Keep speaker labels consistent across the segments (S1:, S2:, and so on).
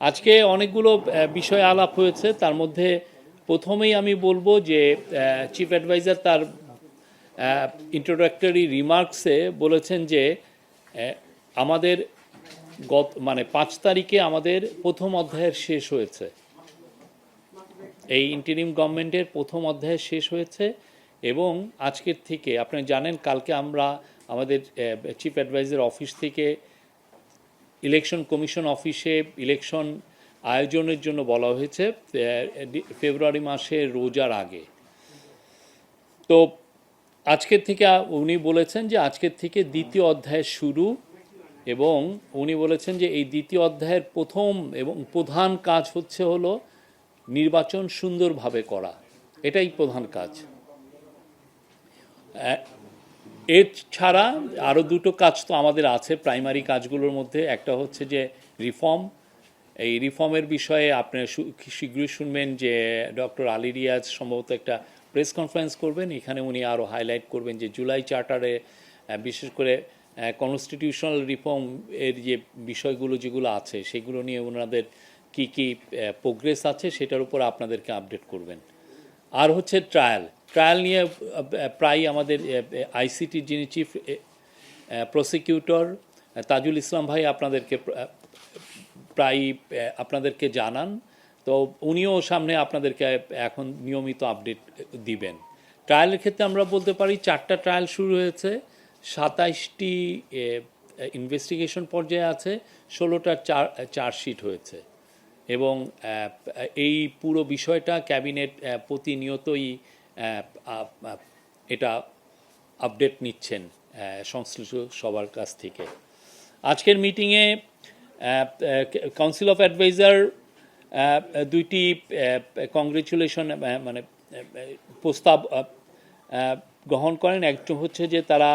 S1: আজকে অনেকগুলো বিষয় আলাপ হয়েছে। তার মধ্যে প্রথমেই আমি বলব যে চিফ অ্যাডভাইজার তার ইন্ট্রোডাক্টরি রিমার্কসে বলেছেন যে আমাদের গত মানে পাঁচ তারিখে আমাদের প্রথম অধ্যায়ের শেষ হয়েছে। এই ইন্টারিম গভর্নমেন্টের প্রথম অধ্যায় শেষ হয়েছে এবং আজকের থেকে, আপনি জানেন কালকে আমরা আমাদের চিফ অ্যাডভাইজার অফিস থেকে ইলেকশন কমিশন অফিসে ইলেকশন আয়োজনের জন্য বলা হয়েছে ফেব্রুয়ারি মাসে রোজার আগে। তো আজকের থেকে উনি বলেছেন যে আজকের থেকে দ্বিতীয় অধ্যায় শুরু এবং উনি বলেছেন যে এই দ্বিতীয় অধ্যায়ের প্রথম এবং প্রধান কাজ হচ্ছে হলো নির্বাচন সুন্দরভাবে করা। এটাই প্রধান কাজ। এর ছাড়া আরও দুটো কাজ তো আমাদের আছে প্রাইমারি কাজগুলোর মধ্যে। একটা হচ্ছে যে রিফর্ম এই রিফর্মের বিষয়ে আপনি শীঘ্রই শুনবেন যে ডক্টর আলী রিয়াজ সম্ভবত একটা প্রেস কনফারেন্স করবেন। এখানে উনি আরও হাইলাইট করবেন যে জুলাই চার্টারে বিশেষ করে কনস্টিটিউশনাল রিফর্ম এর যে বিষয়গুলো যেগুলো আছে, সেগুলো নিয়ে ওনাদের কি কি প্রোগ্রেস আছে, সেটার উপর আপনাদেরকে আপডেট করবেন। আর হচ্ছে ট্রায়াল ট্রায়াল নিয়ে প্রায় আমাদের আইসিটির যিনি চিফ প্রসিকিউটর তাজুল ইসলাম ভাই আপনাদেরকে প্রায় আপনাদেরকে জানান। তো উনিও সামনে আপনাদেরকে এখন নিয়মিত আপডেট দিবেন। ট্রায়ালের ক্ষেত্রে আমরা বলতে পারি, চারটা ট্রায়াল শুরু হয়েছে। সাতাইশটি ইনভেস্টিগেশন পর্যায়ে আছে, ষোলোটা চার, চার্জশিট হয়েছে। এবং এই পুরো বিষয়টা ক্যাবিনেট প্রতিনিয়তই এটা আপডেট নিচ্ছেন সংশ্লিষ্ট সবার কাছ থেকে। আজকের মিটিংয়ে কাউন্সিল অফ অ্যাডভাইজার দুইটি কংগ্রেচুলেশন মানে প্রস্তাব গ্রহণ করেন। একটা হচ্ছে যে তারা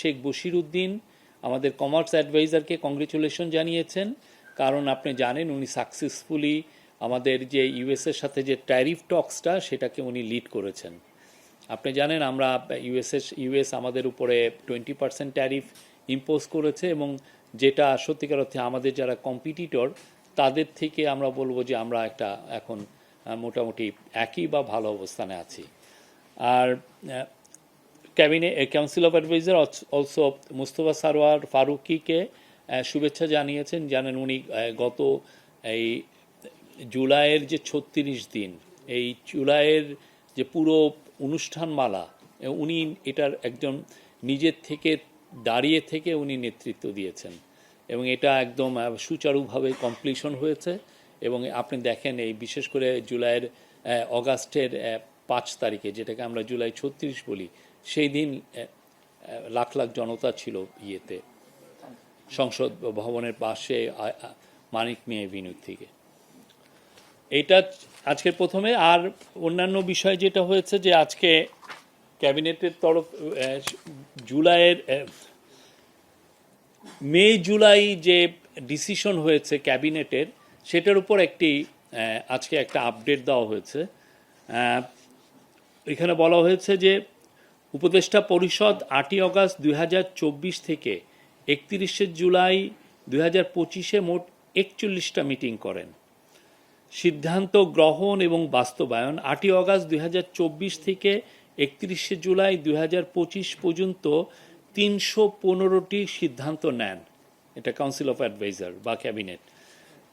S1: শেখ বশির উদ্দিন আমাদের কমার্স অ্যাডভাইজারকে কংগ্রেচুলেশন জানিয়েছেন। কারণ আপনি জানেন উনি সাকসেসফুলি আমাদের যে ইউএসের সাথে যে ট্যারিফ টক্সটা সেটাকে উনি লিড করেছেন। আপনি জানেন আমরা ইউএসএস ইউএস আমাদের উপরে টোয়েন্টি পার্সেন্ট ট্যারিফ ইম্পোজ করেছে এবং যেটা সত্যিকার অর্থে আমাদের যারা কম্পিটিটর তাদের থেকে আমরা বলব যে আমরা একটা এখন মোটামুটি একই বা ভালো অবস্থানে আছি। আর ক্যাবিনে council of adviser also Mustafa Sarwar ফারুকিকে শুভেচ্ছা জানিয়েছেন। জানেন উনি গত এই জুলাইয়ের যে ছত্রিশ দিন, এই জুলাইয়ের যে পুরো অনুষ্ঠানমালা উনি এটার একজন নিজের থেকে দাঁড়িয়ে থেকে উনি নেতৃত্ব দিয়েছেন। এবং এটা একদম সুচারুভাবে কমপ্লিশন হয়েছে। এবং আপনি দেখেন এই বিশেষ করে জুলাইয়ের অগাস্টের পাঁচ তারিখে, যেটাকে আমরা জুলাই ছত্রিশ বলি, সেই দিন লাখ লাখ জনতা ছিল ইয়েতে। সংসদ ভবনের পাশে মানিক মেয়ে এভিনিউ থেকে। এইটা আজকের প্রথমে আর অন্যান্য বিষয় যেটা হয়েছে যে আজকে ক্যাবিনেটের তরফ জুলাইয়ের মে, জুলাই যে ডিসিশন হয়েছে ক্যাবিনেটের, সেটার উপর একটি আজকে একটা আপডেট দেওয়া হয়েছে। এখানে বলা হয়েছে যে উপদেষ্টা পরিষদ আটই অগাস্ট দুই হাজার চব্বিশ থেকে একত্রিশে জুলাই দুই হাজার পঁচিশে মোট একচল্লিশটা মিটিং করেন। সিদ্ধান্ত গ্রহণ এবং বাস্তবায়ন আটই অগাস্ট দুই হাজার চব্বিশ থেকে একত্রিশে জুলাই দুই হাজার পঁচিশ পর্যন্ত তিনশো পনেরোটি সিদ্ধান্ত নেন, এটা কাউন্সিল অফ অ্যাডভাইজার বা ক্যাবিনেট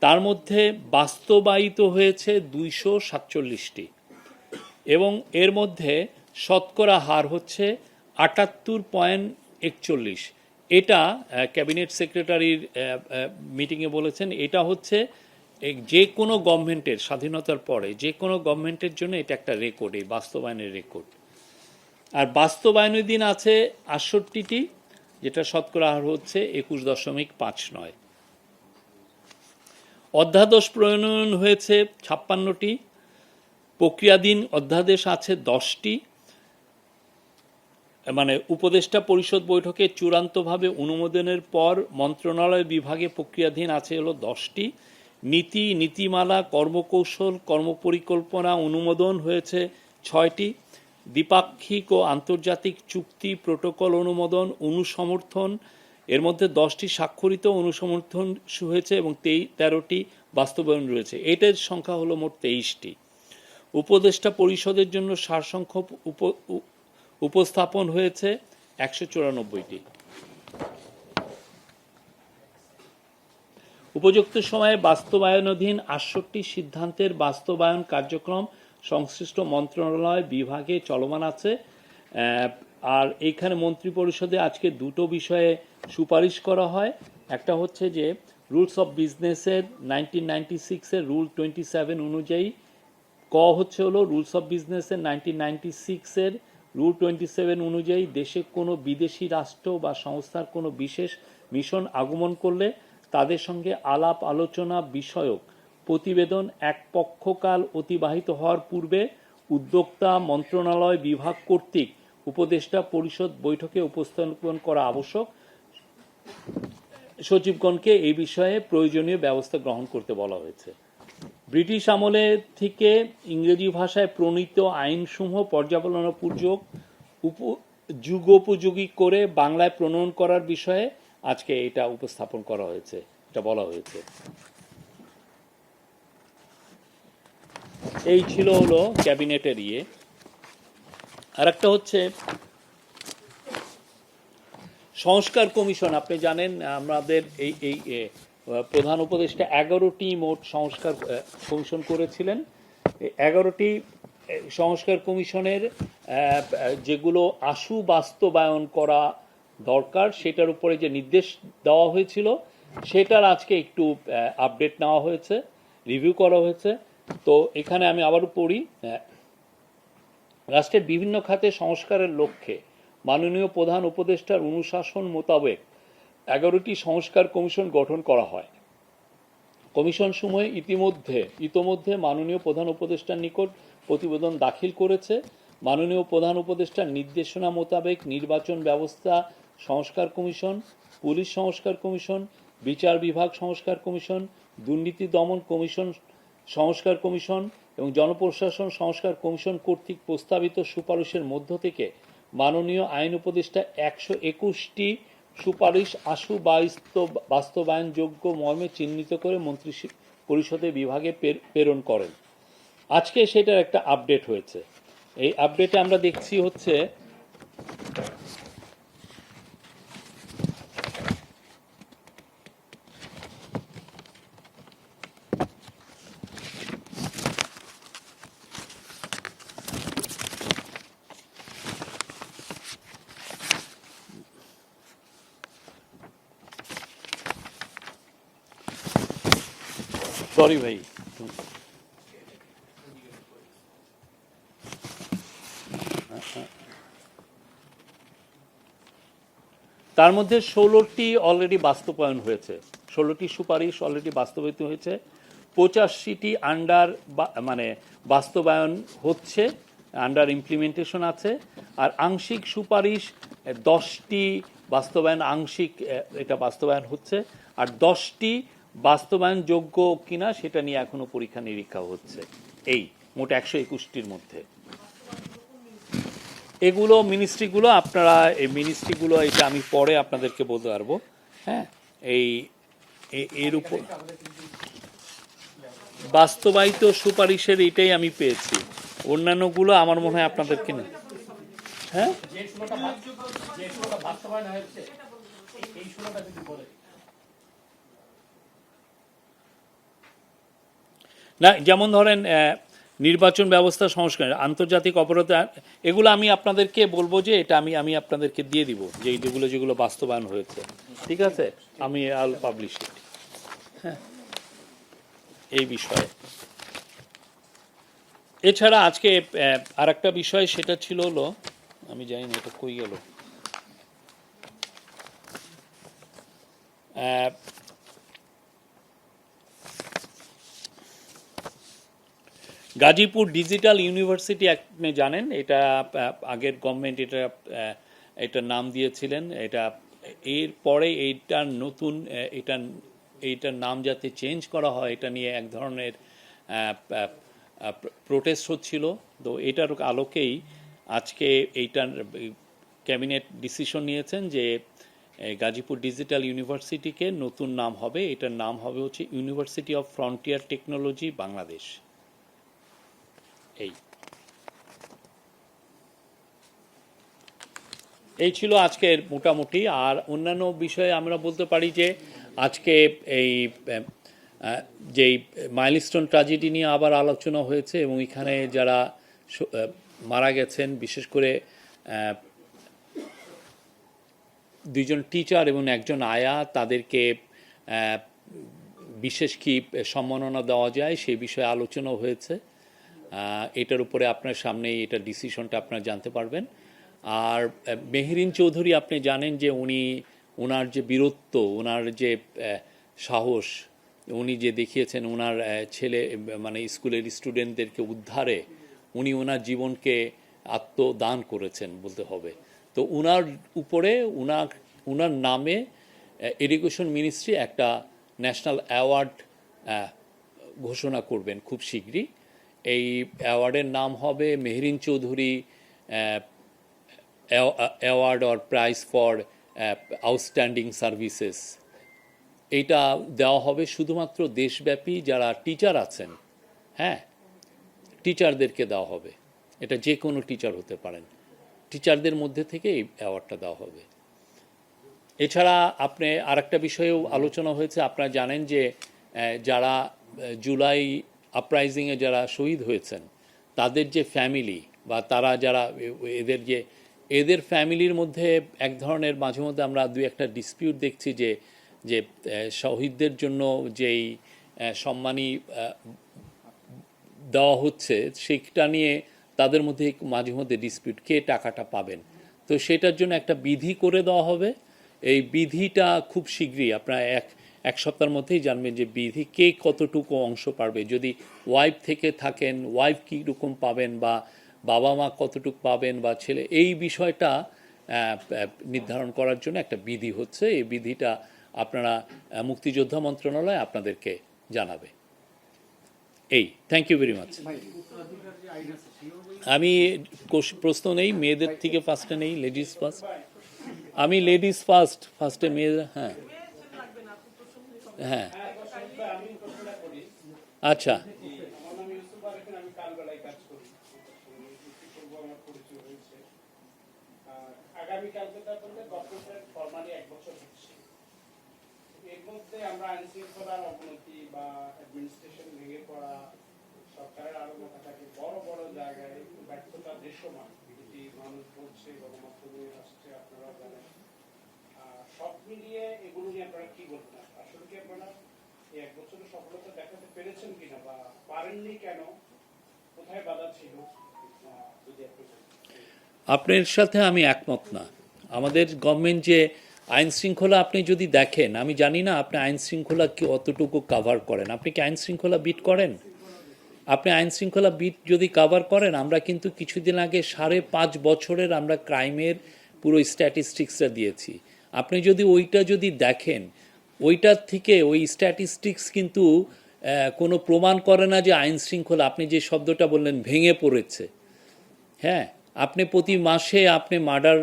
S1: তার মধ্যে বাস্তবায়িত হয়েছে দুইশো সাতচল্লিশটি এবং এর মধ্যে শতকরা হার হচ্ছে আটাত্তর পয়েন্ট একচল্লিশ। এটা ক্যাবিনেট সেক্রেটারির মিটিংয়ে বলেছেন, এটা হচ্ছে যে কোনো গভর্নমেন্টের স্বাধীনতার পরে যে কোনো গভর্নমেন্টের জন্য এটা একটা রেকর্ড এই বাস্তবায়নের রেকর্ড আর বাস্তবায়নের দিন আছে আটষট্টিটি, যেটা শতকরা হার হচ্ছে একুশ দশমিক পাঁচ নয়। অধ্যাদেশ প্রণয়ন হয়েছে ছাপ্পান্নটি, প্রক্রিয়াধীন অধ্যাদেশ আছে দশটি। মানে উপদেষ্টা পরিষদ বৈঠকে চূড়ান্তভাবে অনুমোদনের পর মন্ত্রণালয় বিভাগে প্রক্রিয়াধীন আছে হলো দশটি। নীতি, নীতিমালা, কর্মকৌশল, কর্মপরিকল্পনা অনুমোদন হয়েছে ছয়টি। দ্বিপাক্ষিক ও আন্তর্জাতিক চুক্তি, প্রোটোকল অনুমোদন, অনুসমর্থন, এর মধ্যে দশটি স্বাক্ষরিত অনুসমর্থন হয়েছে এবং তেই, তেরোটি বাস্তবায়ন রয়েছে। এটার সংখ্যা হলো মোট তেইশটি। উপদেষ্টা পরিষদের জন্য সারসংখ্যক উপ উপস্থাপন হয়েছে একশো চুরানব্বইটি। উপযুক্ত সময়ে বাস্তবায়নাধীন আটষট্টি সিদ্ধান্তের বাস্তবায়ন কার্যক্রম সংশ্লিষ্ট মন্ত্রণালয় বিভাগে চলমান আছে। আর এইখানে মন্ত্রী পরিষদে আজকে দুটো বিষয়ে সুপারিশ করা হয়। একটা হচ্ছে যে, রুলস অফ বিজনেসের নাইনটিন নাইনটি সিক্সের রুল টোয়েন্টি সেভেন অনুযায়ী, ক হচ্ছে হলো রুলস অফ বিজনেসের নাইনটিন নাইনটি সিক্সের রুল টোয়েন্টি সেভেন অনুযায়ী দেশে কোনো বিদেশি রাষ্ট্র বা সংস্থার কোনো বিশেষ মিশন আগমন করলে তাদের সঙ্গে আলাপ আলোচনা বিষয়ক প্রতিবেদন এক পক্ষকাল অতিবাহিত হওয়ার পূর্বে উদ্যোক্তা মন্ত্রণালয় বিভাগ কর্তৃক উপদেষ্টা পরিষদ বৈঠকে উপস্থাপন করা আবশ্যক। সচিবগণকে এই বিষয়ে প্রয়োজনীয় ব্যবস্থা গ্রহণ করতে বলা হয়েছে। ব্রিটিশ আমলে থেকে ইংরেজি ভাষায় প্রণীত আইনসমূহ পর্যালোচনাপূর্বক উপ যুগোপযোগী করে বাংলায় প্রণয়ন করার বিষয়ে আজকে এটা উপস্থাপন করা হয়েছে, এটা বলা হয়েছে। এই ছিল হলো ক্যাবিনেটের ইয়ে। আর একটা হচ্ছে সংস্কার কমিশন, আপনি জানেন আমাদের এই এই প্রধান উপদেষ্টা এগারোটি মোট সংস্কার কমিশন করেছিলেন। এগারোটি সংস্কার কমিশনের যেগুলো আশু বাস্তবায়ন করা দরকার, সেটার উপরে যে নির্দেশ দেওয়া হয়েছিল, সেটার আজকে একটু আপডেট নেওয়া হয়েছে রিভিউ করা হয়েছে। তো এখানে আমি আবারও পড়ি রাষ্ট্রের বিভিন্ন খাতে সংস্কারের লক্ষ্যে মাননীয় প্রধান উপদেষ্টার অনুশাসন মোতাবেক এগারোটি সংস্কার কমিশন গঠন করা হয়। কমিশন সময়ে ইতিমধ্যে, ইতোমধ্যে মাননীয় প্রধান উপদেষ্টার নিকট প্রতিবেদন দাখিল করেছে। মাননীয় প্রধান উপদেষ্টার নির্দেশনা মোতাবেক নির্বাচন ব্যবস্থা সংস্কার কমিশন, পুলিশ সংস্কার কমিশন, বিচার বিভাগ সংস্কার কমিশন, দুর্নীতি দমন কমিশন সংস্কার কমিশন এবং জনপ্রশাসন সংস্কার কমিশন কর্তৃক প্রস্তাবিত সুপারিশের মধ্য থেকে মাননীয় আইন উপদেষ্টা একশো একুশটি সুপারিশ আশু বাস্তব, বাস্তবায়নযোগ্য মর্মে চিহ্নিত করে মন্ত্রী পরিষদের বিভাগে প্রে- প্রেরণ করেন। আজকে সেটার একটা আপডেট হয়েছে। এই আপডেটে আমরা দেখছি হচ্ছে সরি ভাই। তার মধ্যে ষোলোটি অলরেডি বাস্তবায়ন হয়েছে। ষোলোটি সুপারিশ অলরেডি বাস্তবায়িত হয়েছে। পঁচাশিটি আন্ডার মানে বাস্তবায়ন হচ্ছে আন্ডার ইমপ্লিমেন্টেশন আছে। আর আংশিক সুপারিশ, দশটি বাস্তবায়ন, আংশিক এটা বাস্তবায়ন হচ্ছে। আর দশটি বাস্তবায়নযোগ্য কিনা সেটা নিয়ে এখনও পরীক্ষা নিরীক্ষা হচ্ছে। এই, মোট একশো একুশটির মধ্যে। এগুলো মিনিস্ট্রিগুলো আপনারা এই মিনিস্ট্রিগুলো এটা আমি পরে আপনাদেরকে বলতে পারব হ্যাঁ এই এর উপর বাস্তবায়িত সুপারিশের এটাই আমি পেয়েছি। অন্যান্যগুলো আমার মনে হয় আপনাদেরকে না। হ্যাঁ
S2: যে ষোলোটা বাস- যে ষোলোটা বাস্তবায়ন হয়েছে এই- এই ষোলোটা যদি বলে
S1: না যেমন ধরেন আহ, নির্বাচন ব্যবস্থা সংস্কার আন্তর্জাতিক অপরাধ এগুলো আমি আপনাদেরকে বলব যে এটা আমি আমি আপনাদেরকে দিয়ে দিব যে যেগুলো যেগুলো বাস্তবায়ন হয়েছে। ঠিক আছে। আমি আল পাবলিশ হ্যাঁ এই বিষয়ে। এছাড়া আজকে আর একটা বিষয় সেটা ছিল হলো আমি জানি না এটা কই গেল? গাজীপুর ডিজিটাল ইউনিভার্সিটি আপনি জানেন, এটা আগের গভর্নমেন্ট এটা এটার নাম দিয়েছিলেন। এটা, এর পরে এইটার নতুন এটা এইটার নাম যাতে চেঞ্জ করা হয়, এটা নিয়ে এক ধরনের প্রোটেস্ট হচ্ছিল। তো এটার আলোকেই আজকে এইটার ক্যাবিনেট ডিসিশন নিয়েছেন যে গাজীপুর ডিজিটাল ইউনিভার্সিটিকে নতুন নাম হবে। এটার নাম হবে হচ্ছে University of Frontier Technology Bangladesh এই। ছিল আজকের মোটামুটি। আর অন্যান্য বিষয়ে আমরা বলতে পারি যে, আজকে এই যেই মাইলস্টোন ট্র্যাজেডি নিয়ে আবার আলোচনা হয়েছে এবং এখানে যারা মারা গেছেন, বিশেষ করে দুইজন টিচার এবং একজন আয়া, তাদেরকে বিশেষ কি সম্মাননা দেওয়া যায় সেই বিষয়ে আলোচনা হয়েছে। এটার উপরে আপনার সামনেই এটা ডিসিশনটা আপনারা জানতে পারবেন। আর মেহরিন চৌধুরী আপনি জানেন যে উনি ওনার যে বীরত্ব ওনার যে সাহস, উনি যে দেখিয়েছেন ওনার ছেলে মানে স্কুলের স্টুডেন্টদেরকে উদ্ধারে, উনি ওনার জীবনকে আত্মদান করেছেন বলতে হবে। তো ওনার উপরে, উনার ওনার নামে এডুকেশন মিনিস্ট্রি একটা ন্যাশনাল অ্যাওয়ার্ড ঘোষণা করবেন খুব শীঘ্রই। এই অ্যাওয়ার্ডের নাম হবে Mehrin Chowdhury award or prize for outstanding services. এইটা দেওয়া হবে শুধুমাত্র দেশব্যাপী যারা টিচার আছেন হ্যাঁ? টিচারদেরকে দেওয়া হবে। এটা যে কোনো টিচার হতে পারেন। টিচারদের মধ্যে থেকে এই অ্যাওয়ার্ডটা দেওয়া হবে। এছাড়া আপনি আরেকটা বিষয়েও আলোচনা হয়েছে। আপনারা জানেন যে যারা জুলাই আপরাইজিংয়ে যারা শহীদ হয়েছেন, তাদের যে ফ্যামিলি বা তারা যারা এদের যে, এদের ফ্যামিলির মধ্যে এক ধরনের মাঝে মধ্যে আমরা দুই একটা ডিসপিউট দেখছি যে যে শহীদদের জন্য যেই সম্মানী দেওয়া হচ্ছে সেটা নিয়ে তাদের মধ্যে মাঝে মধ্যে ডিসপিউট কে টাকাটা পাবেন। তো সেটার জন্য একটা বিধি করে দেওয়া হবে। এই বিধিটা খুব শীঘ্রই, আপনার এক এক সপ্তাহের মধ্যেই জানবেন যে বিধি কে কতটুকু অংশ পারবে। যদি ওয়াইফ থেকে থাকেন ওয়াইফ কী রকম পাবেন বা বাবা মা কতটুকু পাবেন বা ছেলে, এই বিষয়টা নির্ধারণ করার জন্য একটা বিধি হচ্ছে। এই বিধিটা আপনারা মুক্তিযোদ্ধা মন্ত্রণালয় আপনাদেরকে জানাবে। এই থ্যাংক ইউ ভেরি মাচ আমি প্রশ্ন নেই, মেয়েদের থেকে ফার্স্টে নেই লেডিস ফার্স্ট আমি লেডিস ফার্স্ট ফার্স্টে মেয়েরা হ্যাঁ। হ্যাঁ আচ্ছা
S3: এর আমরা আইন শৃঙ্খলার অবনতি বা ভেঙে পড়া সরকারের আরও মাথা থাকে বড় বড় জায়গায় ব্যর্থতা দৃশ্যমান এটি মানুষ বলছে গণমাধ্যমে আসছে আপনারা জানেন সব মিলিয়ে এগুলো নিয়ে আপনারা কি বলবেন? আসলে কি আপনারা এই এক বছরের সফলতা দেখাতে পেরেছেন কিনা বা পারেননি কেন? কোথায় বাধা ছিল?
S1: আপনার সাথে আমি একমত না। আমাদের গভর্নমেন্ট যে আইন শৃঙ্খলা আপনি যদি দেখেন, আমি জানি না আপনি আইন শৃঙ্খলা কি অতটুকু কাভার করেন। আপনি কি আইন শৃঙ্খলা বিট করেন? আপনি আইন শৃঙ্খলা বিট যদি কাভার করেন, আমরা কিন্তু কিছুদিন আগে সাড়ে পাঁচ বছরের আমরা ক্রাইমের পুরো স্ট্যাটিস্টিক্সটা দিয়েছি। আপনি যদি ওইটা যদি দেখেন, ওইটার থেকে ওই স্ট্যাটিস্টিক্স কিন্তু কোনো প্রমাণ করে না যে আইন শৃঙ্খলা, আপনি যে শব্দটা বললেন, ভেঙে পড়েছে। হ্যাঁ আপনি প্রতি মাসে আপনি মার্ডার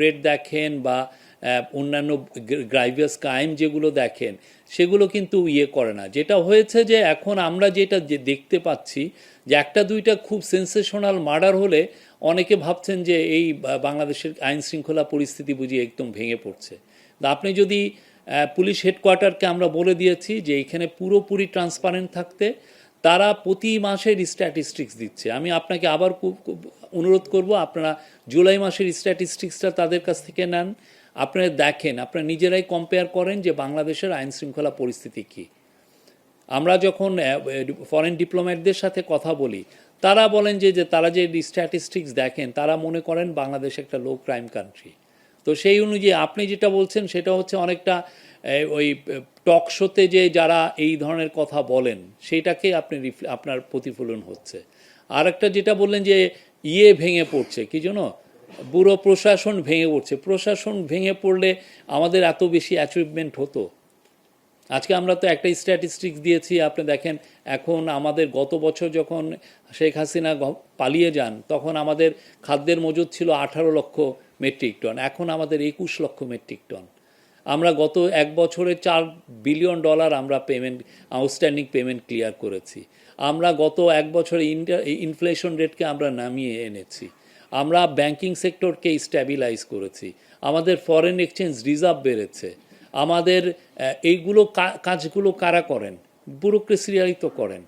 S1: রেট দেখেন বা অন্যান্য গ্রাইভিয়াস ক্রাইম যেগুলো দেখেন, সেগুলো কিন্তু ইয়ে করে না। যেটা হয়েছে যে এখন আমরা যেটা দেখতে পাচ্ছি, যে একটা দুইটা খুব সেন্সেশনাল মার্ডার হলে অনেকে ভাবছেন যে এই বাংলাদেশের আইন শৃঙ্খলা পরিস্থিতি বুঝি একদম ভেঙে পড়ছে। আপনি যদি পুলিশ হেডকোয়ার্টারকে আমরা বলে দিয়েছি যে এখানে পুরোপুরি ট্রান্সপারেন্ট থাকতে, তারা প্রতি মাসের স্ট্যাটিস্টিক্স দিচ্ছে। আমি আপনাকে আবার অনুরোধ করব, আপনারা জুলাই মাসের স্ট্যাটিস্টিক্সটা তাদের কাছ থেকে নেন। আপনারা দেখেন, আপনারা নিজেরাই কম্পেয়ার করেন যে বাংলাদেশের আইন শৃঙ্খলা পরিস্থিতি কী। আমরা যখন ফরেন ডিপ্লোম্যাটদের সাথে কথা বলি তারা বলেন যে যে তারা যে স্ট্যাটিস্টিক্স দেখেন, তারা মনে করেন বাংলাদেশ একটা লো ক্রাইম কান্ট্রি তো সেই অনুযায়ী আপনি যেটা বলছেন, সেটা হচ্ছে অনেকটা ওই টক শোতে যে যারা এই ধরনের কথা বলেন সেইটাকে আপনি আপনার প্রতিফলন হচ্ছে। আর একটা যেটা বললেন যে ইয়ে ভেঙে পড়ছে, কি জন্য বুড়ো প্রশাসন ভেঙে পড়ছে। প্রশাসন ভেঙে পড়লে আমাদের এত বেশি অ্যাচিভমেন্ট হতো। আজকে আমরা তো একটা স্ট্যাটিস্টিক্স দিয়েছি, আপনি দেখেন, এখন আমাদের গত বছর যখন শেখ হাসিনা পালিয়ে যান, তখন আমাদের খাদ্যের মজুদ ছিল আঠারো লক্ষ মেট্রিক টন এখন আমাদের একুশ লক্ষ মেট্রিক টন আমরা গত এক বছরে চার বিলিয়ন ডলার আমরা পেমেন্ট আউটস্ট্যান্ডিং পেমেন্ট ক্লিয়ার করেছি। আমরা গত এক বছরে ইনফ্লেশন রেটকে আমরা নামিয়ে এনেছি। আমরা ব্যাংকিং সেক্টরকে স্ট্যাবিলাইজ করেছি। আমাদের ফরেন এক্সচেঞ্জ রিজার্ভ বেড়েছে। আমাদের এইগুলো কাজগুলো কারা করেন? ব্যুরোক্রেসিরাই তো করেন।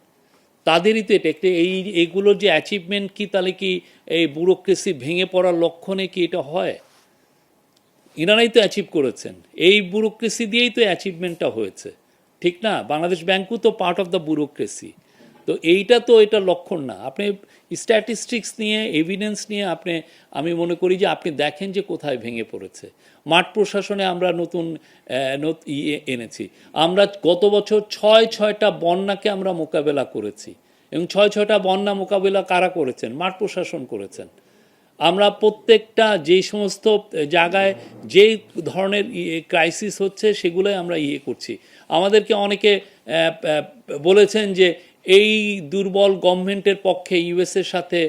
S1: তাদেরই তো এটা, একটা এই এইগুলোর যে অ্যাচিভমেন্ট কি, তাহলে কি এই ব্যুরোক্রেসি ভেঙে পড়ার লক্ষণে কি এটা হয়? ইনারাই তো অ্যাচিভ করেছেন। এই ব্যুরোক্রেসি দিয়েই তো অ্যাচিভমেন্টটা হয়েছে। ঠিক না? বাংলাদেশ ব্যাংকও তো পার্ট অফ দ্য ব্যুরোক্রেসি। তো এইটা তো এটা লক্ষণ না। আপনি স্ট্যাটিস্টিক্স নিয়ে এভিডেন্স নিয়ে আপনি, আমি মনে করি যে আপনি দেখেন যে কোথায় ভেঙে পড়েছে। মাঠ প্রশাসনে আমরা নতুন ইয়ে এনেছি। আমরা গত বছর ছয়, ছয়টা বন্যাকে আমরা মোকাবেলা করেছি। এবং ছয়, ছয়টা বন্যা মোকাবেলা কারা করেছেন? মাঠ প্রশাসন করেছেন। আমরা প্রত্যেকটা যেই সমস্ত জায়গায় যে ধরনের ক্রাইসিস হচ্ছে, সেগুলোই আমরা ইয়ে করছি। আমাদেরকে অনেকে বলেছেন যে এই দুর্বল গভর্নমেন্টের পক্ষে ইউএসের সাথে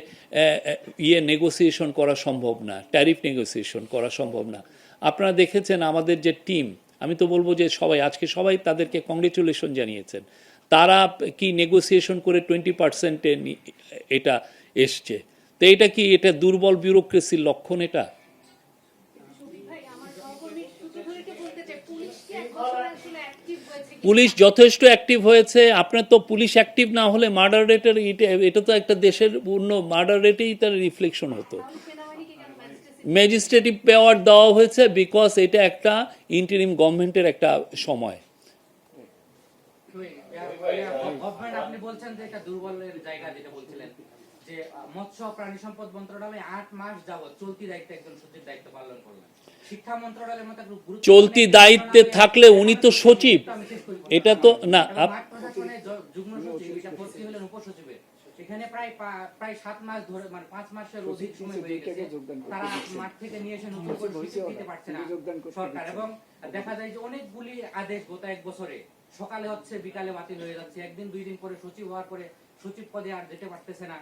S1: ইয়ে নেগোসিয়েশন করা সম্ভব না ট্যারিফ নেগোসিয়েশন করা সম্ভব না। আপনারা দেখেছেন আমাদের যে টিম আমি তো বলব যে সবাই, আজকে সবাই তাদেরকে কংগ্রেচুলেশন জানিয়েছেন। তারা কি নেগোসিয়েশন করে টোয়েন্টি পার্সেন্টে এটা এসছে। তো এটা কি, এটা দুর্বল ব্যুরোক্রেসির লক্ষণ এটা
S4: শফিক ভাই, আমার সহকর্মী সূত্র ধরে এটা বলতে চাই, পুলিশ কি এক বছরে আসলে active হয়েছে কি?
S1: পুলিশ যথেষ্ট অ্যাক্টিভ হয়েছে। আপনার তো পুলিশ অ্যাক্টিভ না হলে মার্ডার রেটের এটা তো একটা দেশের পূর্ণ মার্ডার রেটেই তার রিফ্লেকশন হতো। ম্যাজিস্ট্রেটিভ পাওয়ার দেওয়া হয়েছে বিকজ এটা একটা ইন্টারিম গভর্নমেন্টের একটা সময়।
S5: আপনি বলছেন যে এটা দুর্বলের জায়গা যেটা বলছিলেন। যে মৎস্য প্রাণী সম্পদ মন্ত্রণালয় আট মাস যাবত চলতি দায়িত্বে একজন সচিব দায়িত্ব পালন করলেন। শিক্ষা মন্ত্রণালয়ের মতো
S1: চলতি দায়িত্বে থাকলে উনি তো সচিব। এটা তো না
S5: এবং
S1: আপ-
S5: মাঠ প্রশাসনে য- যুগ্ম সচিব এটা ভর্তি হলেন উপসচিবের। এখানে প্রায় প্রায় সাত মাস ধরে মানে পাঁচ মাসের অধিক সময় হয়ে গেছে। তারা মাঠ থেকে নিয়ে এসে নতুন করে স্বীকৃতি দিতে পারছে না সরকার। এবং দেখা যায় যে অনেকগুলি আদেশ গত এক বছরে। সকালে হচ্ছে বিকালে বাতিল হয়ে যাচ্ছে। একদিন দুই দিন পরে সচিব হওয়ার পরে সচিব পদে আর যেতে পারতেছে না।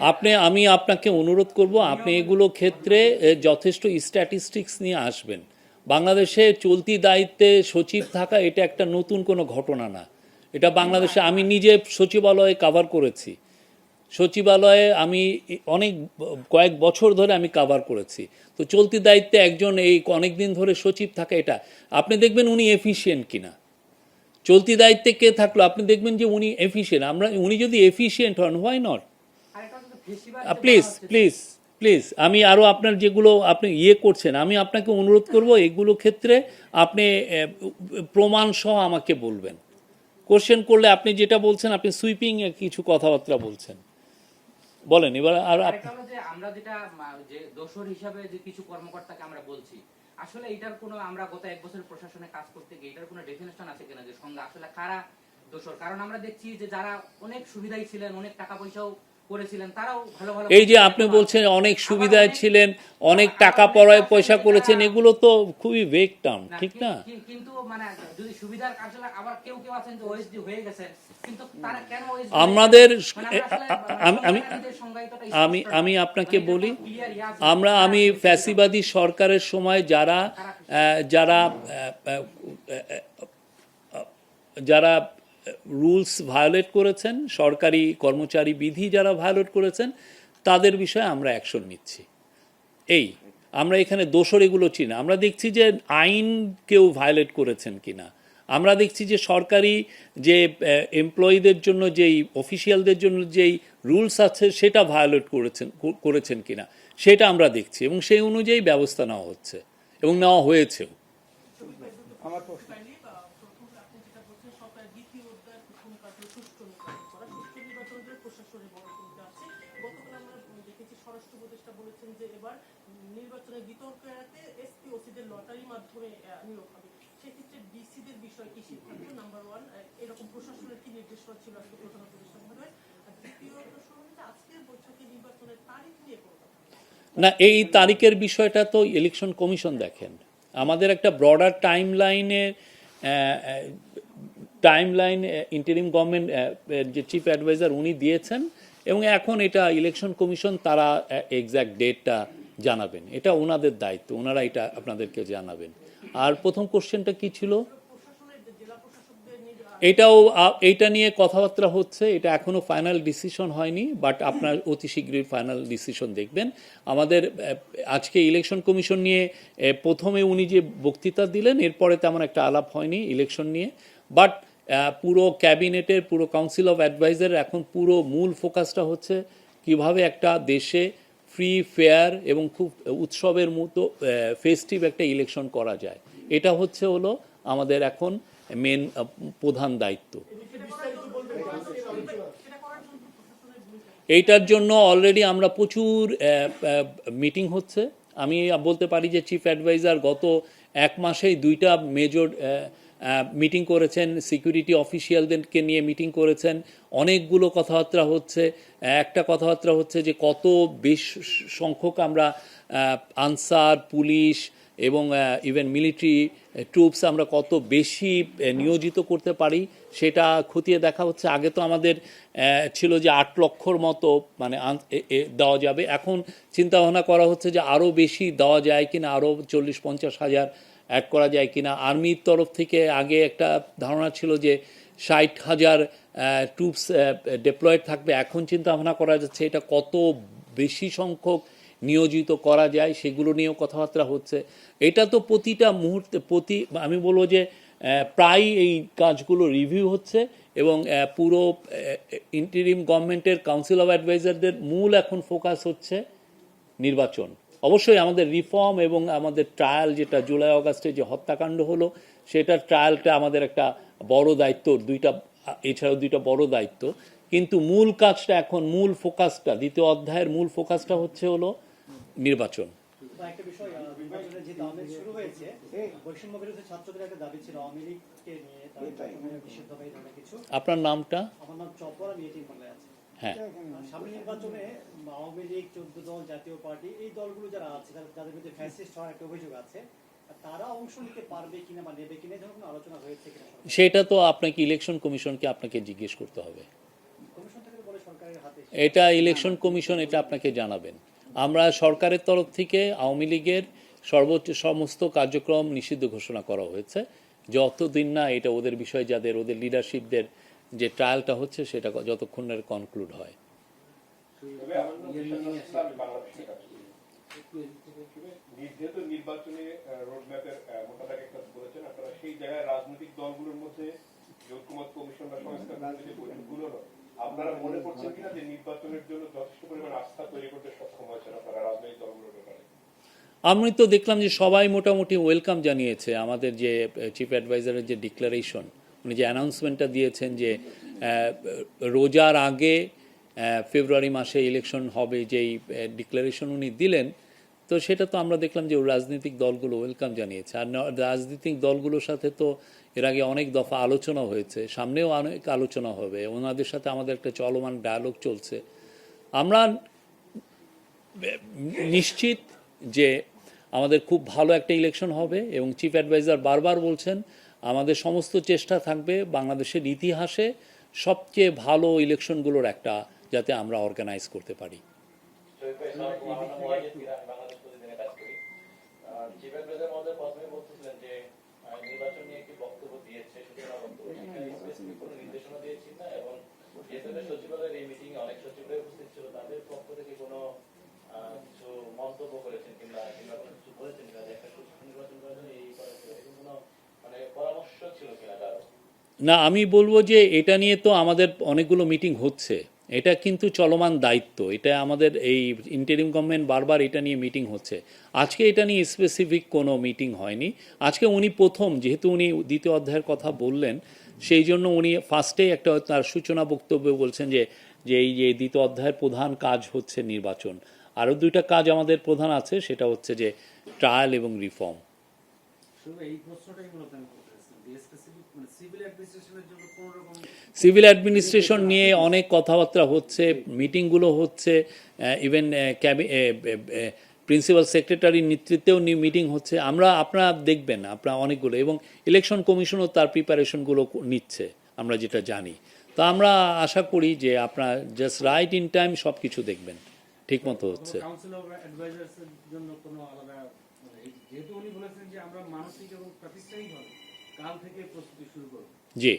S1: আপনি আমি আপনাকে অনুরোধ করব আপনি এগুলো ক্ষেত্রে যথেষ্ট স্ট্যাটিস্টিক্স নিয়ে আসবেন। বাংলাদেশে চলতি দায়িত্বে সচিব থাকা এটা একটা নতুন কোনো ঘটনা না। এটা বাংলাদেশে আমি নিজে সচিবালয়ে কাভার করেছি। সচিবালয়ে আমি অনেক কয়েক বছর ধরে আমি কাভার করেছি। তো চলতি দায়িত্বে একজন এই অনেক দিন ধরে সচিব থাকা এটা। আপনি দেখবেন উনি এফিশিয়েন্ট কিনা। চলতি দায়িত্বে কে থাকল? আপনি দেখবেন যে উনি এফিশিয়েন্ট আমরা উনি যদি এফিশিয়েন্ট হন why not please please please আমি আরও আপনার যেগুলো আপনি ইয়ে করছেন আমি আপনাকে অনুরোধ করব এগুলো ক্ষেত্রে আপনি প্রমাণ সহ আমাকে বলবেন। কোশ্চেন করলে আপনি যেটা বলছেন আপনি সুইপিং কিছু কথাবার্তা বলছেন। বলেন এবার আর
S5: আমরা যেটা যে দোষর হিসাবে যে কিছু কর্মকর্তাকে আমরা বলছি আসলে এটার কোনো আমরা গত এক বছর প্রশাসনে কাজ করতে গিয়ে এটার কোনো ডেফিনেশন আছে কিনা যে সঙ্গে আসলে কারা দোষর? কারণ আমরা দেখছি যে যারা অনেক সুবিধাই ছিলেন, অনেক টাকা পয়সাও
S1: এই যে আপনি বলছেন অনেক সুবিধায় ছিলেন অনেক টাকা পড়ায় পয়সা করেছেন এগুলো তো খুবই ভেগ টার্ম ঠিক না?
S5: কিন্তু মানে যদি সুবিধার আবার কেউ কেউ আছেন যে ওএসডি হয়ে গেছেন কিন্তু তারা কেন OSD
S1: আমাদের
S5: মানে
S1: আমি আমি আমি আমি। আপনাকে
S5: মানে
S1: বলি আমরা আমি
S5: yes, yes,
S1: ফ্যাসিবাদী সরকারের সময় যারা যারা যারা রুলস ভায়োলেট করেছেন, সরকারি কর্মচারী বিধি যারা ভায়োলেট করেছেন, তাদের বিষয়ে আমরা অ্যাকশন নিচ্ছি। এই, আমরা এখানে দোষর এগুলো চিনি আমরা দেখছি যে আইন কেউ ভায়োলেট করেছেন কিনা। আমরা দেখছি যে সরকারি যে এমপ্লয়ীদের জন্য যেই অফিসিয়ালদের জন্য যেই রুলস আছে, সেটা ভায়োলেট করেছেন করেছেন কিনা, সেটা আমরা দেখছি এবং সেই অনুযায়ী ব্যবস্থা নেওয়া হচ্ছে এবং নেওয়া হয়েছেও।
S6: আমার প্রশ্ন ছিল দ্বিতীয় আজকের বৈঠকে নির্বাচনের তারিখ নিয়ে
S1: না, এই তারিখের বিষয়টা তো ইলেকশন কমিশন দেখেন। আমাদের একটা ব্রডার টাইম লাইনে টাইম লাইন ইন্টারিম গভর্নমেন্ট যে চিফ অ্যাডভাইজার উনি দিয়েছেন এবং এখন এটা ইলেকশন কমিশন তারা এক্স্যাক্ট ডেটটা জানাবেন। এটা ওনাদের দায়িত্ব, ওনারা এটা আপনাদেরকে জানাবেন। আর প্রথম কোশ্চেনটা কি ছিল? এটাও এইটা নিয়ে কথাবার্তা হচ্ছে, এটা এখনও ফাইনাল ডিসিশন হয়নি বাট আপনার অতি শীঘ্রই ফাইনাল ডিসিশন দেখবেন। আমাদের আজকে ইলেকশন কমিশন নিয়ে প্রথমে উনি যে বক্তৃতা দিলেন, এরপরে তেমন একটা আলাপ হয়নি ইলেকশন নিয়ে। বাট পুরো ক্যাবিনেটের, পুরো কাউন্সিল অফ অ্যাডভাইজার এখন পুরো মূল ফোকাসটা হচ্ছে কীভাবে একটা দেশে ফ্রি ফেয়ার এবং খুব উৎসবের মতো ফেস্টিভ একটা ইলেকশন করা যায়। এটা হচ্ছে হলো আমাদের এখন মেন প্রধান দায়িত্ব। এইটার জন্য অলরেডি আমরা প্রচুর মিটিং হচ্ছে। আমি বলতে পারি যে চিফ অ্যাডভাইজার গত এক মাসেই দুইটা মেজর মিটিং করেছেন সিকিউরিটি অফিসিয়ালদেরকে নিয়ে মিটিং করেছেন, অনেকগুলো কথাবার্তা হচ্ছে। একটা কথাবার্তা হচ্ছে যে কত বেশ সংখ্যক আমরা আনসার, পুলিশ এবং ইভেন মিলিটারি ট্রুপস আমরা কত বেশি নিয়োজিত করতে পারি সেটা খতিয়ে দেখা হচ্ছে। আগে তো আমাদের ছিল যে আট লক্ষর মতো মানে দেওয়া যাবে। এখন চিন্তা ভাবনা করা হচ্ছে যে আরও বেশি দেওয়া যায় কিনা, আরও চল্লিশ পঞ্চাশ হাজার অ্যাড করা যায় কিনা? আর্মির তরফ থেকে আগে একটা ধারণা ছিল যে ষাট হাজার ট্রুপস ডেপ্লয়েড থাকবে। এখন চিন্তা ভাবনা করা যাচ্ছে এটা কত বেশি সংখ্যক নিয়োজিত করা যায় সেগুলো নিয়েও কথাবার্তা হচ্ছে। এটা তো প্রতিটা মুহূর্তে, প্রতি, আমি বলব যে প্রায় এই কাজগুলো রিভিউ হচ্ছে এবং পুরো ইন্টারিম গভর্নমেন্টের কাউন্সিল অফ অ্যাডভাইজারদের মূল এখন ফোকাস হচ্ছে নির্বাচন। অবশ্যই আমাদের রিফর্ম এবং আমাদের ট্রায়াল যেটা জুলাই অগাস্টে যে হত্যাকাণ্ড হলো সেটার ট্রায়ালটা আমাদের একটা বড় দায়িত্ব দুইটা এছাড়াও দুইটা বড় দায়িত্ব। কিন্তু মূল কাজটা এখন মূল ফোকাসটা দ্বিতীয় অধ্যায়ের মূল ফোকাসটা হচ্ছে হলো নির্বাচন।
S7: একটা বিষয় আহ, নির্বাচনের যে দামে শুরু হয়েছে ছাত্রদের একটা দাবি ছিল নিয়ে নিষিদ্ধ বা এই ধরনের কিছু।
S1: আপনার নামটা?
S7: আমার নাম চপর আমি
S1: হ্যাঁ।
S7: সামনে নির্বাচনে আওয়ামী লীগ চোদ্দ দল জাতীয় পার্টি এই দলগুলো যারা আছে যাদের বিরুদ্ধে ফ্যাসিস্ট হওয়ার একটা অভিযোগ আছে তারা অংশ নিতে পারবে কিনা বা নেবে কিনা এই আলোচনা হয়েছে কিনা
S1: সেটা তো আপনাকে ইলেকশন কমিশনকে আপনাকে জিজ্ঞেস করতে হবে। এটা ইলেকশন কমিশন এটা আপনাকে জানাবেন। আমরা সরকারের তরফ থেকে আওয়ামী লীগের সর্বোচ্চ সমস্ত কার্যক্রম নিষিদ্ধ ঘোষণা করা হয়েছে। যতদিন না এটা ওদের বিষয়ে যাদের ওদের লিডারশিপদের যে ট্রায়ালটা হচ্ছে সেটা যতক্ষণ না কনক্লুড হয়
S2: তবে আমার নাম বিশ্বাস আসলাম, আমি বাংলাদেশে কাজ করি। নি- যেহেতু নির্বাচনে রোড ম্যাপের একটা বলেছেন আপনারা সেই জায়গায় রাজনৈতিক দলগুলোর মধ্যে ঐক্যমত কমিশন বা সংস্কার যে বৈঠকগুলো আপনারা মনে করছেন কিনা যে নির্বাচনের জন্য যথেষ্ট পরিমাণ আস্থা তৈরি করতে সক্ষম হয়েছেন আপনারা রাজনৈতিক দলগুলোর ব্যাপারে
S1: আমি তো দেখলাম যে সবাই মোটামুটি ওয়েলকাম জানিয়েছে আমাদের যে চিফ অ্যাডভাইজারের যে ডিক্লারেশন উনি যে অ্যানাউন্সমেন্টটা দিয়েছেন যে রোজার আগে ফেব্রুয়ারি মাসে ইলেকশন হবে যেই ডিক্লারেশন উনি দিলেন, তো সেটা তো আমরা দেখলাম যে রাজনৈতিক দলগুলো ওয়েলকাম জানিয়েছে। আর রাজনৈতিক দলগুলোর সাথে তো এর আগে অনেক দফা আলোচনা হয়েছে, সামনেও অনেক আলোচনা হবে, ওনাদের সাথে আমাদের একটা চলমান ডায়ালগ চলছে। আমরা নিশ্চিত যে আমাদের খুব ভালো একটা ইলেকশন হবে এবং চিফ অ্যাডভাইজার বারবার বলছেন আমাদের সমস্ত চেষ্টা থাকবে বাংলাদেশের ইতিহাসে সবচেয়ে ভালো ইলেকশনগুলোর একটা যাতে আমরা অর্গানাইজ করতে পারি।
S8: মন্তব্য করেছেন কিংবা কিংবা কিছু বলেছেন যে একটা সুষ্ঠু নির্বাচন করার জন্য এই
S1: না, আমি বলব যে এটা নিয়ে তো আমাদের অনেকগুলো মিটিং হচ্ছে। এটা কিন্তু চলমান দায়িত্ব। এটা আমাদের এই ইন্টারিম গভর্নমেন্ট বারবার এটা নিয়ে মিটিং হচ্ছে। আজকে এটা নিয়ে স্পেসিফিক কোনো মিটিং হয়নি। আজকে উনি প্রথম, যেহেতু উনি দ্বিতীয় অধ্যায়ের কথা বললেন, সেই জন্য উনি ফার্স্টে একটা তার সূচনা বক্তব্যে বলছেন যে যে এই যে দ্বিতীয় অধ্যায়ের প্রধান কাজ হচ্ছে নির্বাচন। আরও দুইটা কাজ আমাদের প্রধান আছে, সেটা হচ্ছে যে ট্রায়াল এবং রিফর্ম
S9: সিভিল
S1: অ্যাডমিনিস্ট্রেশন নিয়ে অনেক কথাবার্তা হচ্ছে মিটিংগুলো হচ্ছে ইভেন প্রিন্সিপাল সেক্রেটারির নেতৃত্বেও মিটিং হচ্ছে। আমরা আপনারা দেখবেন আপনারা অনেকগুলো এবং ইলেকশন কমিশনও তার প্রিপারেশনগুলো নিচ্ছে আমরা যেটা জানি। তো আমরা আশা করি যে আপনার জাস্ট রাইট ইন টাইম সব কিছু দেখবেন ঠিকমতো হচ্ছে।
S9: যেহেতু উনি বলেছেন যে আমরা মানসিক এবং প্রাতিষ্ঠানিকভাবে কাল থেকে প্রস্তুতি শুরু করব।
S1: জি।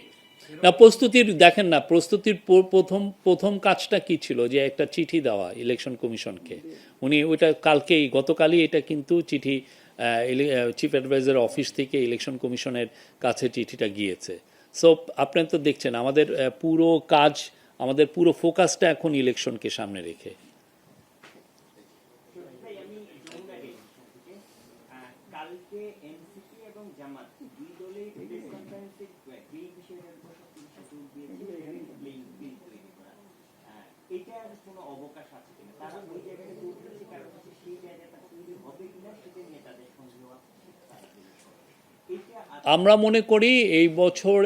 S1: না প্রস্তুতির দেখেন না প্রস্তুতির প্রথম প্রথম কাজটা কি ছিল? যে একটা চিঠি দেওয়া ইলেকশন কমিশনকে উনি ওইটা কালকেই গতকালই এটা কিন্তু চিঠি চিফ অ্যাডভাইজার অফিস থেকে ইলেকশন কমিশনের কাছে চিঠিটা গিয়েছে। সো আপনারা তো দেখছেন আমাদের পুরো কাজ আমাদের পুরো ফোকাসটা এখন ইলেকশনকে সামনে রেখে
S10: ভাই আমি জমুনারে থেকে আহ, কালকে এনসিপি এবং জামাত দুই দলেই প্রেস কনফারেন্সে এই বিষয়ে জোর দিয়েছে বিল বিল তৈরি করা আহ, এটার কোনো অবকাশ আছে কিনা? তারা ওই জায়গাটা জোর দিয়েছে কারণ হচ্ছে সেই জায়গাটা তৈরি হবে কিনা সেটা নিয়ে তাদের সন্দেহ আছে
S1: আমরা মনে করি এই বছর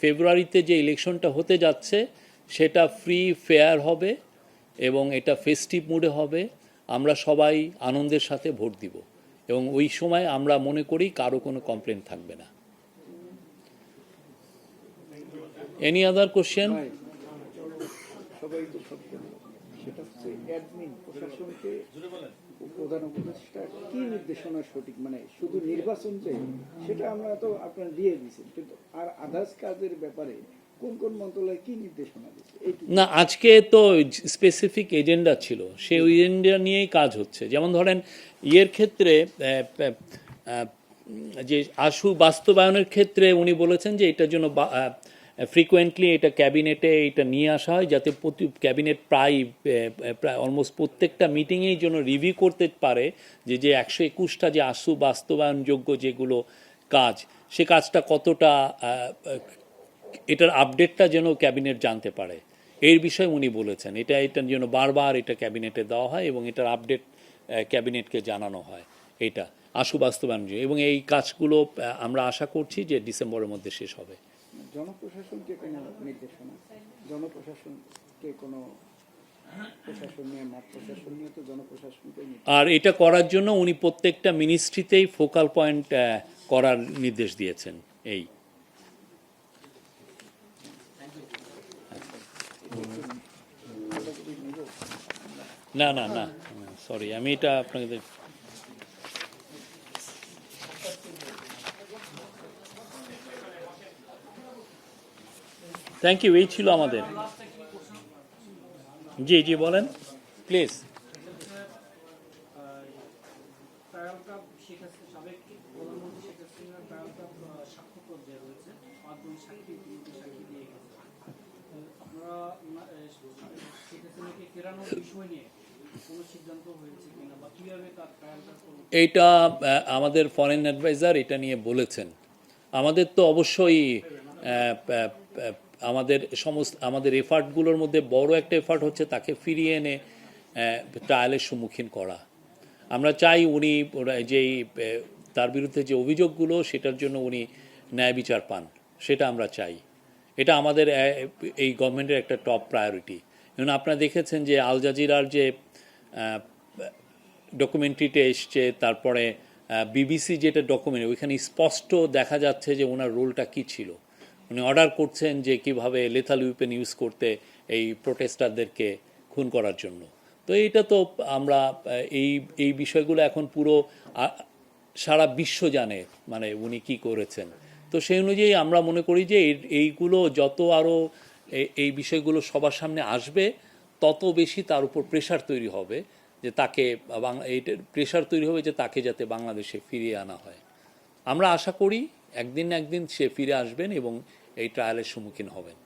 S1: ফেব্রুয়ারিতে যে ইলেকশনটা হতে যাচ্ছে সেটা ফ্রি ফেয়ার হবে এবং এটা ফেস্টিভ মুডে হবে। আমরা সবাই আনন্দের সাথে ভোট দিব। এবং ওই সময় আমরা মনে করি কারও কোনো কমপ্লেন থাকবে না। এনি আদার কোশ্চেন
S11: প্রধান কি সঠিক? মানে শুধু নির্বাচন সেটা আমরা তো আপনার দিয়ে দিয়েছেন। কিন্তু আর আদার্স কাজের ব্যাপারে
S1: না, আজকে তো স্পেসিফিক এজেন্ডা ছিল। সেই এজেন্ডা নিয়েই কাজ হচ্ছে। যেমন ধরেন, ইয়ের ক্ষেত্রে যে আশু বাস্তবায়নের ক্ষেত্রে উনি বলেছেন যে এটার জন্য ফ্রিকোয়েন্টলি এটা ক্যাবিনেটে এটা নিয়ে আসা হয় যাতে প্রতি ক্যাবিনেট প্রায় প্রায় অলমোস্ট প্রত্যেকটা মিটিংয়েই জন্য রিভিউ করতে পারে যে যে একশো একুশটা যে আশু বাস্তবায়নযোগ্য যেগুলো কাজ, সে কাজটা কতটা এটার আপডেটটা যেন ক্যাবিনেট জানতে পারে। এর বিষয়ে উনি বলেছেন এটা এটা যেন বারবার এটা ক্যাবিনেটে দেওয়া হয় এবং এটার আপডেট ক্যাবিনেটকে জানানো হয়। এটা আশু বাস্তবায়ন এবং এই কাজগুলো আমরা আশা করছি যে ডিসেম্বরের মধ্যে শেষ হবে।
S11: জনপ্রশাসনকে কোনো নির্দেশনা? জনপ্রশাসনকে কোনো
S1: আর এটা করার জন্য উনি প্রত্যেকটা মিনিস্ট্রিতেই ফোকাল পয়েন্ট করার নির্দেশ দিয়েছেন এই। না না না সরি আমি এটা আপনাকে থ্যাংক ইউ এই ছিল আমাদের। জি জি, বলেন। প্লিজ
S9: ট্রায়াল কাপ শেখ হাসিনা সাবেক প্রধানমন্ত্রী শেখ হাসিনার ট্রায়াল কাপ সাক্ষ্যপত্র যে রয়েছে পাঁচজন সাক্ষী তিনটি সাক্ষী দিয়ে গেছে আপনারা না- এ, শেখ হাসিনাকে ফেরানোর বিষয় নিয়ে কোনো সিদ্ধান্ত হয়েছে কিনা বা কীভাবে তার ট্রায়ালটা করবে
S1: আহ, আমাদের ফরেন অ্যাডভাইজার এটা নিয়ে বলেছেন। আমাদের তো অবশ্যই আমাদের সমস্ত আমাদের এফার্টগুলোর মধ্যে বড় একটা এফার্ট হচ্ছে তাকে ফিরিয়ে এনে ট্রায়ালের সম্মুখীন করা। আমরা চাই উনি যেই তার বিরুদ্ধে যে অভিযোগগুলো সেটার জন্য উনি ন্যায় বিচার পান। সেটা আমরা চাই। এটা আমাদের এই গভর্নমেন্টের একটা টপ প্রায়োরিটি এবং আপনারা দেখেছেন যে আল জাজিরার যে ডকুমেন্টারিতে এসছে, তারপরে বিবিসি যেটা ডকুমেন্ট ওইখানে স্পষ্ট দেখা যাচ্ছে যে ওনার রোলটা কি ছিল। উনি অর্ডার করছেন যে কীভাবে লেথাল উইপেন ইউজ করতে এই প্রোটেস্টারদেরকে খুন করার জন্য। তো এইটা তো আমরা এই এই বিষয়গুলো এখন পুরো সারা বিশ্ব জানে মানে উনি কি করেছেন। তো সেই অনুযায়ী আমরা মনে করি যে এই- এইগুলো যত আরও এই বিষয়গুলো সবার সামনে আসবে, তত বেশি তার উপর প্রেশার তৈরি হবে। যে তাকে বাংলা এইটার প্রেশার তৈরি হবে যে তাকে যাতে বাংলাদেশে ফিরিয়ে আনা হয়। আমরা আশা করি একদিন একদিন সে ফিরে আসবেন এবং এই ট্রায়ালের সম্মুখীন হবেন।